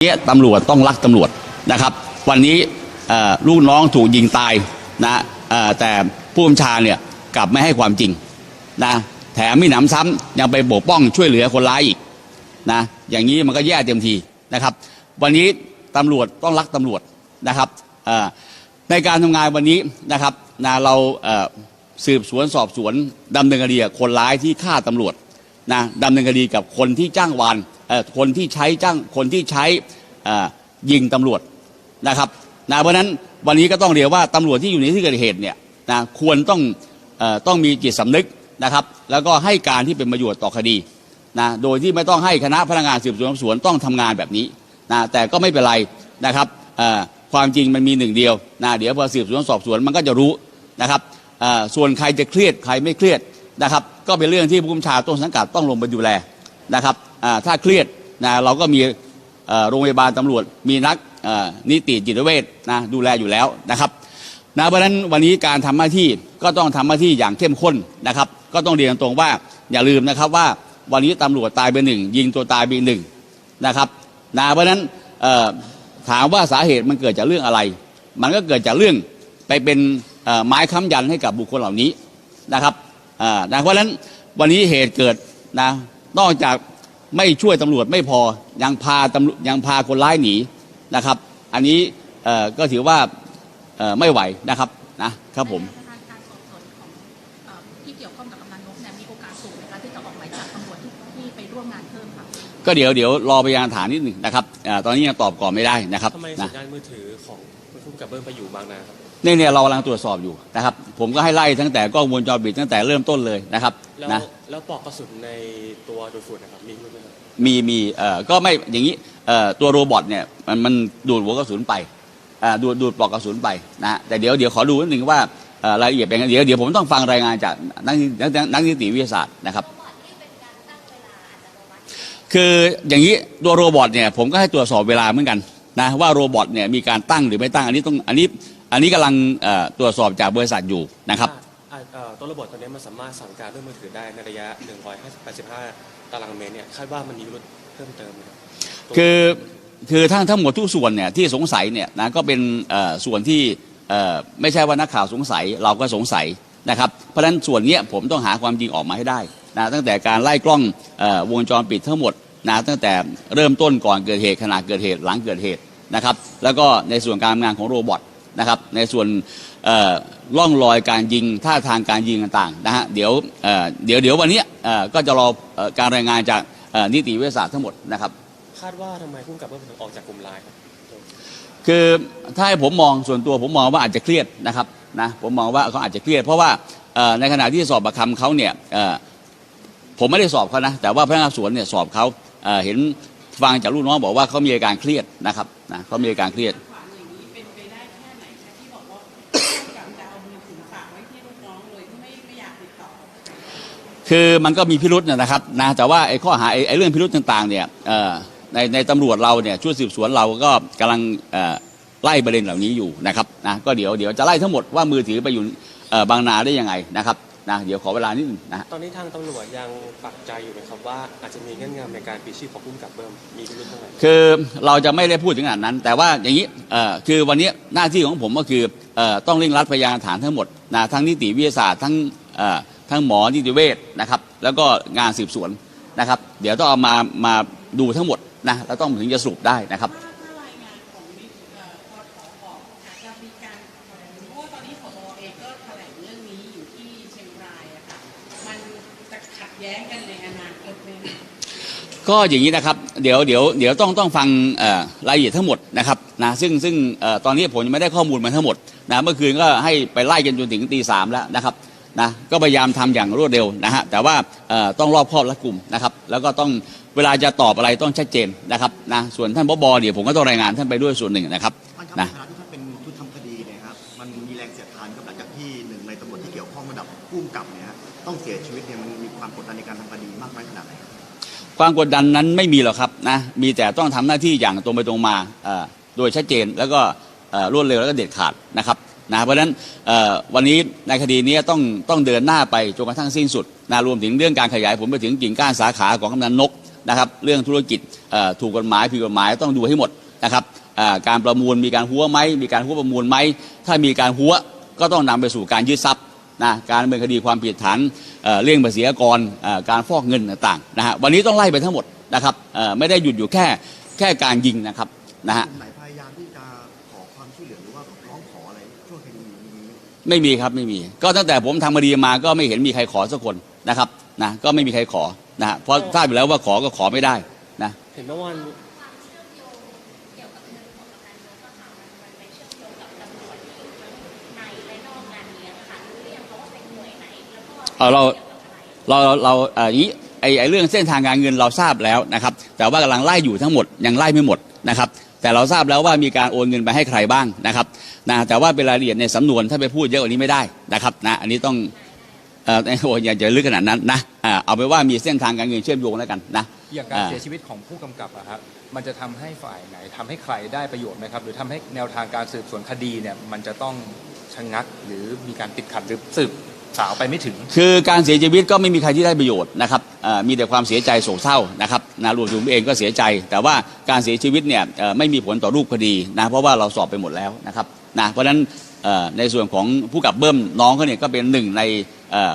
นี้ตำรวจต้องรักตำรวจนะครับ วันนี้ลูกน้องถูกยิงตายนะแต่ผู้บัญชาเนี่ยกลับไม่ให้ความจริงนะแถมมีหนำซ้ำยังไปปกป้องช่วยเหลือคนร้ายอีกนะอย่างนี้มันก็แย่เต็มทีนะครับ วันนี้ตำรวจต้องรักตำรวจนะครับในการทำงานวันนี้นะครับนะเราสืบสวนสอบสวนดำเนินคดีคนร้ายที่ฆ่าตำรวจนะดำเนินคดีกับคนที่จ้างวาน คนที่ใช้จ้างคนที่ใช้ยิงตำรวจนะครับนะเพราะนั้นวันนี้ก็ต้องเรียกว่าตำรวจที่อยู่ในที่เกิดเหตุเนี่ยนะควรต้องอต้องมีจิตสำนึกนะครับ แล้วก็ให้การที่เป็นประโยชน์ต่อคดีนะโดยที่ไม่ต้องให้คณะพนักงานสืบสวนสอบสวนต้องทำงานแบบนี้นะแต่ก็ไม่เป็นไรนะครับความจริงมันมีหนึ่งเดียวนะเดี๋ยวพอสืบสวนสอบสวนมันก็จะรู้นะครับส่วนใครจะเครียดใครไม่เครียดนะครับ ก็เป็นเรื่องที่ผู้บัญชาต้นสังกัดต้องลงไปดูแล นะครับถ้าเครียดนะเราก็มีโรงพยาบาลตำรวจ มีนักนิติจิตเวชนะดูแลอยู่แล้วนะครับนะเพราะฉะนั้นวันนี้การทำหน้าที่ก็ต้องทำหน้าที่อย่างเข้มข้นนะครับ ก็ต้องเรียนตรงว่าอย่าลืมนะครับว่าวันนี้ตำรวจตายไปหนึ่งยิงตัวตายไปหนึ่งนะครับนะเพราะนั้นถามว่าสาเหตุมันเกิดจากเรื่องอะไร มันก็เกิดจากเรื่องไปเป็นไม้ค้ำยันให้กับบุคคลเหล่านี้นะครับนะเพราะฉะนั้นวันนี้เหตุเกิดนะ นอกจากไม่ช่วยตำรวจไม่พอยังพาตำรวจยังพาคนร้ายหนีนะครับ อันนี้เอ่อก็ถือว่าเอ่อไม่ไหวนะครับนะครับผมการการสอบสวนของเอ่อที่เกี่ยวข้องกับกำนันนกเนี่ยมีโอกาสสูงในการที่จะออกหมายจับตำรวจที่ที่ไปร่วมงานเพิ่มค่ะก็เดี๋ยวเดี๋ยวรอพยานฐานนิดหนึ่งนะครับอ่าตอนนี้ยังตอบก่อนไม่ได้นะครับทำไมนะสัญญาณมือถือของคุณพุ่มกับเบิ้มไปอยู่บางนาครับ เนี่ยเนี่ยเรากำลังตรวจสอบอยู่นะครับ ผมก็ให้ไล่ตั้งแต่กล้องวงจรปิดตั้งแต่เริ่มต้นเลยนะครับแล้วนะแล้วปลอกกระสุนในตัวดูดฝุ่นนะครับมีรู้ไหมครับมีมีเอ่อก็ไม่อย่างนี้เอ่อตัวโรบอทเนี่ยมันมันดูดหัวกระสุนไปอ่าดูดดูดปลอกกระสุนไปนะฮะแต่เดี๋ยวเดี๋ยวขอดูนิดหนึ่งว่าเอ่อรายละเอียดเป็นไงเดี๋ยวเดี๋ยวผมต้องฟังรายงานจากนักนินักนักนักนิติวิทยาศาสตร์นะครับ คืออย่างนี้ตัวโรบอทเนี่ยผมก็ให้ตรวจสอบเวลาเหมือนกันนะว่าโรบอทเนี่ยมีการตั้งหรือไม่ตั้งอันนี้ต้องอันนี้ อันนี้กำลังเอ่อตรวจสอบจากบริษัทอยู่นะครับ อ่าอ่าเอ่อตัวระบบตัวนี้มันสามารถสั่งการด้วยมือถือได้ในระยะ 185 ตารางเมตรเนี่ยคาดว่ามันมีพิรุธเพิ่มเติมไหมครับตัวคือคือทั้งทั้งหมดทุกส่วนเนี่ยที่สงสัยเนี่ยนะก็เป็นเอ่อส่วนที่เอ่อไม่ใช่ว่านักข่าวสงสัยเราก็สงสัยนะครับเพราะฉะนั้นส่วนเนี้ยผมต้องหาความจริงออกมาให้ได้นะตั้งแต่การไล่กล้องเอ่อวงจรปิดทั้งหมดนะตั้งแต่เริ่มต้นก่อนเกิดเหตุขณะเกิดเหตุหลังเกิดเหตุนะครับแล้วก็ในส่วนการทำงานของโรบอท นะครับในส่วนเอ่อร่องรอยการยิงท่าทางการยิงต่างๆนะฮะเดี๋ยวเอ่อเดี๋ยวเดี๋ยววันเนี้ยเอ่อก็จะรอเอ่อการรายงานจากเอ่อนิติวิทยาศาสตร์ทั้งหมดนะครับคาดว่าทำไมพุ่มกับเบิ้มถึงออกจากกลุ่มไลน์ครับคือถ้าให้ผมมองส่วนตัวผมมองว่าอาจจะเครียดนะครับนะผมมองว่าเขาอาจจะเครียด เพราะว่าเอ่อในขณะที่สอบปากคำเขาเนี่ยเอ่อผมไม่ได้สอบเขานะแต่ว่าพนักงานสอบสวนเนี่ยสอบเขาเอ่อเห็นฟังจากลูกน้องบอกว่าเขามีอาการเครียดนะครับนะเขามีอาการเครียด ฝากไว้ที่ลูกน้องโดยที่ไม่ไม่อยากติดต่อ คือมันก็มีพิรุษนะครับนะแต่ว่าไอ้ข้อหาไอ้ไอ้เรื่องพิรุษต่างๆเนี่ยเอ่อในในตำรวจเราเนี่ยชุดสืบสวนเราก็กำลังเอ่อไล่ประเด็นเหล่านี้อยู่นะครับนะก็เดี๋ยวเดี๋ยวจะไล่ทั้งหมดว่ามือถือไปอยู่เอ่อบางนาได้ยังไงนะครับ นะเดี๋ยวขอเวลานิดหนึงนะตอนนี้ทางตำรวจยังปักใจอยู่ไหมครับว่าอาจจะมีเงื่อนงำในการปีชื่อของพุ่มกับเบิ้มมีพิรุธเท่าไหร่คือเราจะไม่ได้พูดถึงขนาดนั้น แต่ว่าอย่างนี้เอ่อคือวันนี้หน้าที่ของผมก็คือเอ่อต้องเร่งรัดพยานฐานทั้งหมดนะทั้งนิติวิทยาศาสตร์ทั้งเอ่อทั้งหมอนิติเวชนะครับ แล้วก็งานสืบสวนนะครับ เดี๋ยวต้องเอามามาดูทั้งหมดนะแล้วต้องถึงจะสรุปได้นะครับ ขัดแย้งกันในอนาคตไหมก็อย่างนี้นะครับ เดี๋ยวเดี๋ยวเดี๋ยวต้องต้องฟังรายละเอียดทั้งหมดนะครับนะซึ่งซึ่งตอนนี้ผมยังไม่ได้ข้อมูลมาทั้งหมดนะเมื่อคืนก็ให้ไปไล่กันจนถึงตีสามแล้วนะครับนะก็พยายามทำอย่างรวดเร็วนะฮะแต่ว่าต้องรอบครอบและกลุ่มนะครับ แล้วก็ต้องเวลาจะตอบอะไรต้องชัดเจนนะครับนะส่วนท่านบอบเดี๋ยวผมก็ต้องรายงานท่านไปด้วยส่วนหนึ่งนะครับนะที่ท่าเป็นชุดทำคดีนี่ยครับมันมีแรงเสียดทานกับหลังจากที่หนึ่งในตำรวจที่เกี่ยวข้องระดับผู้กำกับเนี่ยฮะต้องเสียชีวิตเนี่ยมัน ความกดดันในการทำคดีมากน้อยขนาดไหนความกดดันนั้นไม่มีหรอกครับนะมีแต่ต้องทำหน้าที่อย่างตรงไปตรงมาโดยชัดเจนแล้วก็รวดเร็วแล้วก็เด็ดขาดนะครับนะเพราะฉะนั้นวันนี้ในคดีนี้ต้องต้องเดินหน้าไปจนกระทั่งสิ้นสุดนะรวมถึงเรื่องการขยายผลไปถึงกิ่งก้านสาขาของกำนันนกนะครับเรื่องธุรกิจถูกกฎหมายผิดกฎหมายต้องดูให้หมดนะครับการประมูลมีการหัวไหมมีการหัวประมูลไหมถ้ามีการหัวก็ต้องนำไปสู่การยึดทรัพย์ นะการดำเนินคดีความผิดฐานเอ่อเลี่ยงภาษีอากรเอ่อการฟอกเงินต่างๆนะฮะวันนี้ต้องไล่ไปทั้งหมดนะครับเอ่อไม่ได้หยุดอยู่แค่แค่การยิงนะครับนะฮะกลุ่มไหนพยายามที่จะขอความช่วยเหลือหรือว่าร้องขออะไรช่วงคดีนี้ไม่มีครับไม่มี ก็ตั้งแต่ผมทำคดีมาก็ไม่เห็นมีใครขอสักคนนะครับนะก็ไม่มีใครขอนะฮะเพราะทราบอยู่แล้วว่าขอก็ขอไม่ได้นะเห็นเมื่อวาน เออเราเราเราเอ่ออย่างนี้ไอ้ไอ้เรื่องเส้นทางการเงินเราทราบแล้วนะครับ แต่ว่ากำลังไล่อยู่ทั้งหมดยังไล่ไม่หมดนะครับ แต่เราทราบแล้วว่ามีการโอนเงินไปให้ใครบ้างนะครับนะแต่ว่าเป็นรายละเอียดในสำนวนถ้าไปพูดเยอะกว่านี้ไม่ได้นะครับนะอันนี้ต้องเอ่อโอ้ยอย่าจะลึกขนาดนั้นนะอ่าเอาไปนว่ามีเส้นทางการเงินเชื่อมโยงแล้วกันนะ อย่างการอ่า เสียชีวิตของผู้กำกับอะครับมันจะทำให้ฝ่ายไหนทำให้ใครได้ประโยชน์ไหมครับ หรือทำให้แนวทางการสืบสวนคดีเนี่ยมันจะต้องชะงักหรือมีการติดขัดหรือสืบ สาวไปไม่ถึง คือการเสียชีวิตก็ไม่มีใครที่ได้ประโยชน์นะครับมีแต่ความเสียใจโศกเศร้านะครับนะรวมถึงผมเองก็เสียใจ แต่ว่าการเสียชีวิตเนี่ยไม่มีผลต่อรูปคดีนะเพราะว่าเราสอบไปหมดแล้วนะครับนะเพราะฉะนั้นในส่วนของผู้กับเบิ้มน้องเขาเนี่ยก็เป็นหนึ่งใน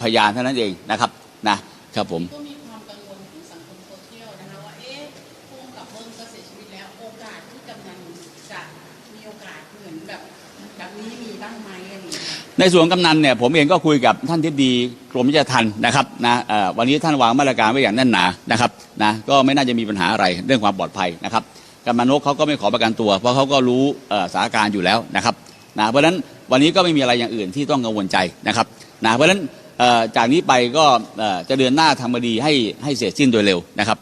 พยานเท่านั้นเองนะครับนะครับผม ในส่วนกำนันเนี่ยผมเองก็คุยกับท่านทิบดีกรมวิชาทัณฑ์นะครับนะวันนี้ท่านวางมาตรการไว้อย่างแน่นหนานะครับนะก็ไม่น่าจะมีปัญหาอะไรเรื่องความปลอดภัยนะครับกำนันนกเขาก็ไม่ขอประกันตัว เพราะเขาก็รู้สถานการณ์อยู่แล้วนะครับนะเพราะฉะนั้นวันนี้ก็ไม่มีอะไรอย่างอื่นที่ต้องกังวลใจนะครับนะเพราะฉะนั้นจากนี้ไปก็จะเดินหน้าทำคดีให้ให้เสร็จสิ้นโดยเร็วนะครับ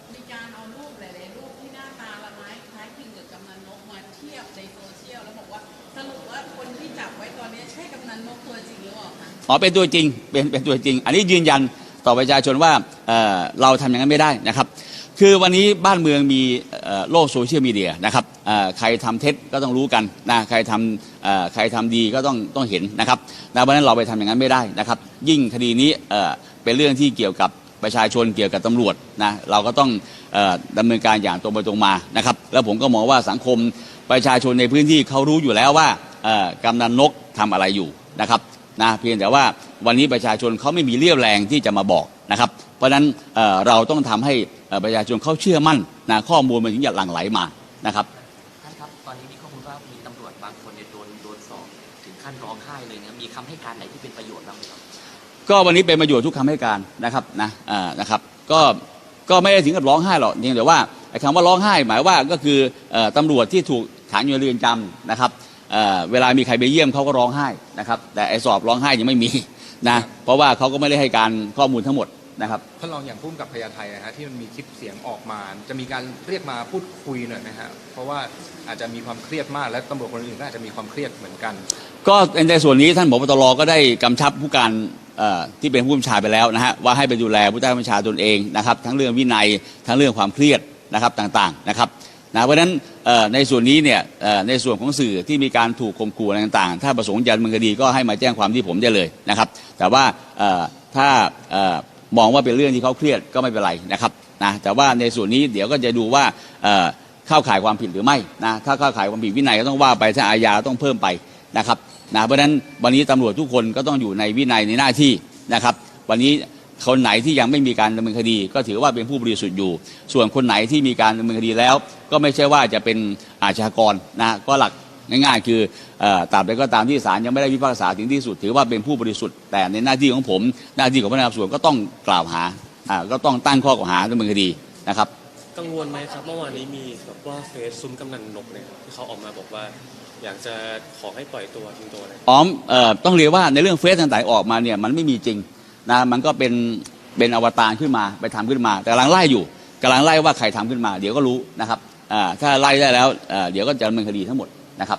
จับไว้ตอนนี้ใช่กำนันนกตัวจริงหรือเปล่าคะอ๋อเป็นตัวจริงเป็นเป็นตัวจริง อันนี้ยืนยันต่อประชาชนว่าเอ่อเราทำอย่างนั้นไม่ได้นะครับ คือวันนี้บ้านเมืองมีเอ่อโลกโซเชียลมีเดียนะครับเอ่อใครทำเท็จก็ต้องรู้กันนะใครทำเอ่อใครทำดีก็ต้องต้องเห็นนะครับนะเพราะฉะนั้นเราไปทำอย่างนั้นไม่ได้นะครับ ยิ่งคดีนี้เอ่อเป็นเรื่องที่เกี่ยวกับประชาชนเกี่ยวกับตำรวจนะเราก็ต้องเอ่อดำเนินการอย่างตรงไปตรงมานะครับ แล้วผมก็มองว่าสังคมประชาชนในพื้นที่เขารู้อยู่แล้วว่า กำนันนกทำอะไรอยู่นะครับนะเพียงแต่ว่าวันนี้ประชาชนเขาไม่มีเรี่ยวแรงที่จะมาบอกนะครับ เพราะฉะนั้นเอ่อเราต้องทำให้เอ่อประชาชนเขาเชื่อมั่นนะข้อมูลมันถึงจะหลั่งไหลมานะครับท่านครับตอนนี้มีข้อมูลว่ามีตำรวจบางคนเนี่ยโดนโดนสอบถึงขั้นร้องไห้เลยนะครับมีคำให้การไหนที่เป็นประโยชน์บ้างไหมครับก็วันนี้เป็นประโยชน์ทุกคำให้การนะครับนะอ่านะครับก็ก็ไม่ได้ถึงกับร้องไห้หรอกเพียงแต่ว่าไอ้คำว่าร้องไห้หมายว่าก็คือเอ่อตำรวจที่ถูกขังอยู่ในเรือนจำนะครับ เอ่อเวลามีใครไปเยี่ยมเขาก็ร้องไห้นะครับ แต่ไอ้สอบร้องไห้ยังไม่มีนะเพราะว่าเขาก็ไม่ได้ให้การข้อมูลทั้งหมดนะครับท่านรองอย่างพุ่มกับพญาไทนะฮะที่มันมีคลิปเสียงออกมา จะมีการเรียกมาพูดคุยหน่อยไหมฮะเพราะว่าอาจจะมีความเครียดมากและตำรวจคนอื่นก็อาจจะมีความเครียดเหมือนกัน ก็ในส่วนนี้ท่านผบตรก็ได้กำชับผู้การเอ่อที่เป็นผู้บัญชาไปแล้วนะฮะว่าให้ไปดูแลผู้ใต้บัญชาตนเองนะครับ ทั้งเรื่องวินัยทั้งเรื่องความเครียดนะครับต่างๆนะครับ นะเพราะฉะนั้นในส่วนนี้เนี่ยในส่วนของสื่อที่มีการถูกข่มขู่อะไรต่างๆ ถ้าประสงค์จะดำเนินคดีก็ให้มาแจ้งความที่ผมได้เลยนะครับ แต่ว่าถ้ามองว่าเป็นเรื่องที่เขาเครียดก็ไม่เป็นไรนะครับนะแต่ว่าในส่วนนี้เดี๋ยวก็จะดูว่าเข้าข่ายความผิดหรือไม่นะถ้าเข้าข่ายความผิดวินัยก็ต้องว่าไปถ้าอาญาต้องเพิ่มไปนะครับนะเพราะฉะนั้นวันนี้ตำรวจทุกคนก็ต้องอยู่ในวินัยในหน้าที่นะครับ วันนี้ คนไหนที่ยังไม่มีการดำเนินคดี ก็ถือว่าเป็นผู้บริสุทธิ์อยู่ ส่วนคนไหนที่มีการดำเนินคดีแล้ว ก็ไม่ใช่ว่าจะเป็นอาชญากรนะก็หลักง่ายๆ คือเอ่อตราบใดก็ตามที่ศาลยังไม่ได้พิพากษาถึงที่สุด ถือว่าเป็นผู้บริสุทธิ์แต่ในหน้าที่ของผม หน้าที่ของพนักงานสอบสวนก็ต้องกล่าวหาอ่าก็ต้องตั้งข้อกล่าวหาดำเนินคดีนะครับ กังวลไหมครับเมื่อวานนี้มีแบบว่าเฟซซุ้มกำนันนกเนี่ยที่เขาออกมาบอกว่าอยากจะขอให้ปล่อยตัวทิ้งตัวเลยอ๋อเอ่อต้องเรียกว่าในเรื่องเฟซต่างๆออกมาเนี่ยมันไม่มีจริง นะมันก็เป็นเป็นอวตารขึ้นมาไปทำขึ้นมา แต่กำลังไล่อยู่กำลังไล่ว่าใครทำขึ้นมา เดี๋ยวก็รู้นะครับถ้าไล่ได้แล้วเดี๋ยวก็จะดำเนินคดีทั้งหมดนะครับ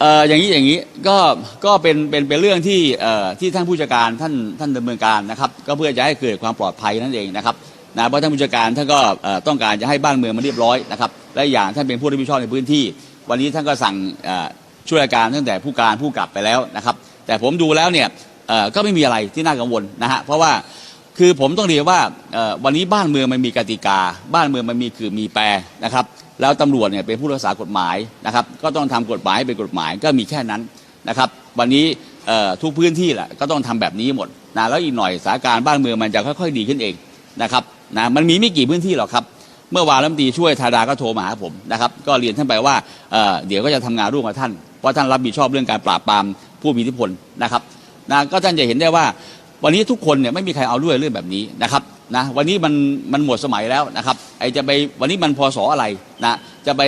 เอ่ออย่างนี้อย่างนี้ก็ก็เป็นเป็นเป็นเรื่องที่เอ่อที่ท่านผู้จัดการท่านท่านดำเนินการนะครับ ก็เพื่อจะให้เกิดความปลอดภัยนั่นเองนะครับนะเพราะท่านผู้จัดการท่านก็เอ่อต้องการจะให้บ้านเมืองมันเรียบร้อยนะครับและอีกอย่างท่านเป็นผู้รับผิดชอบในพื้นที่ วันนี้ท่านก็สั่งเอ่อช่วยราชการตั้งแต่ผู้การผู้กลับไปแล้วนะครับ แต่ผมดูแล้วเนี่ยเอ่อก็ไม่มีอะไรที่น่ากังวลนะฮะเพราะว่าคือผมต้องเรียนว่าเอ่อวันนี้บ้านเมืองมันมีกติกา บ้านเมืองมันมีคือมีแปรนะครับ แล้วตำรวจเนี่ยเป็นผู้รักษากฎหมายนะครับ ก็ต้องทำกฎหมายให้เป็นกฎหมายก็มีแค่นั้นนะครับ วันนี้ทุกพื้นที่แหละก็ต้องทำแบบนี้หมดนะแล้วอีกหน่อยสถานการณ์บ้านเมืองมันจะค่อยๆ ดีขึ้นเองนะครับนะมันมีไม่กี่พื้นที่หรอกครับ เมื่อวานรัฐมนตรีช่วยธาดาก็โทรมาหาผมนะครับ ก็เรียนท่านไปว่าเเดี๋ยวก็จะทำงานร่วมกับท่านเพราะท่านรับผิดชอบเรื่องการปราบปรามผู้มีอิทธิพลนะครับนะก็ท่านจะเห็นได้ว่าวันนี้ทุกคนเนี่ยไม่มีใครเอาด้วยเรื่องแบบนี้นะครับ นะวันนี้มันมันหมดสมัยแล้วนะครับไอจะไปวันนี้มันพศอะไรนะจะไป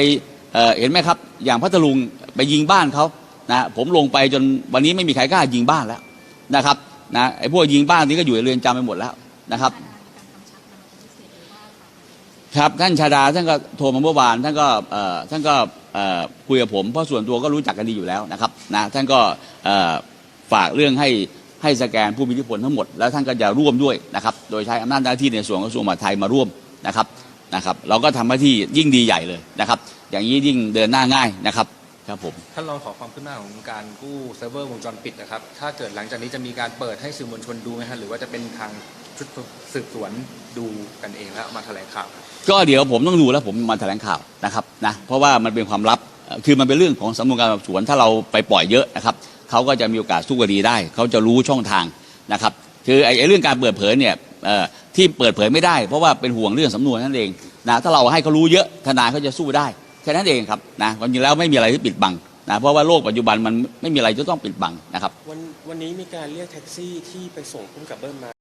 เอ่อเห็นไหมครับ อย่างพัทลุงไปยิงบ้านเขานะผมลงไปจนวันนี้ไม่มีใครกล้ายิงบ้านแล้วนะครับนะไอพวกยิงบ้านนี้ก็อยู่ในเรือนจำไปหมดแล้วนะครับครับท่านชาดาท่านก็โทรมาเมื่อวานท่านก็เอ่อท่านก็เอ่อคุยกับผมเพราะส่วนตัวก็รู้จักกันดีอยู่แล้วนะครับนะท่านก็เอ่อฝากเรื่องให้ ให้สแกนผู้มีอิทธิพลทั้งหมด แล้วท่านก็จะร่วมด้วยนะครับ โดยใช้อำนาจหน้าที่ในส่วนของกระทรวงมหาดไทยมาร่วมนะครับนะครับ เราก็ทำหน้าที่ยิ่งดีใหญ่เลยนะครับ อย่างนี้ยิ่งเดินหน้าง่ายนะครับครับผมท่านรองขอความคืบหน้าของการกู้เซิร์ฟเวอร์วงจรปิดนะครับ ถ้าเกิดหลังจากนี้จะมีการเปิดให้สื่อมวลชนดูไหมฮะหรือว่าจะเป็นทางชุดสืบสวนดูกันเองแล้วมาแถลงข่าวครับก็เดี๋ยวผมต้องดูแล้วผมมาแถลงข่าวนะครับนะเพราะว่ามันเป็นความลับเอ่อคือมันเป็นเรื่องของสำนวนการสอบสวนถ้าเราไปปล่อยเยอะนะครับ เขาก็จะมีโอกาสสู้คดีได้ เขาจะรู้ช่องทางนะครับ คือไอ้เรื่องการเปิดเผยเนี่ยที่เปิดเผยไม่ได้เพราะว่าเป็นห่วงเรื่องสำนวนนั่นเองนะถ้าเราให้เขารู้เยอะทนายเขาจะสู้ได้แค่นั้นเองครับนะความจริงแล้วไม่มีอะไรที่ปิดบังนะเพราะว่าโลกปัจจุบันมันไม่มีอะไรจะต้องปิดบังนะครับ วันวันนี้มีการเรียกแท็กซี่ที่ไปส่งพุ่มกับเบิ้มมา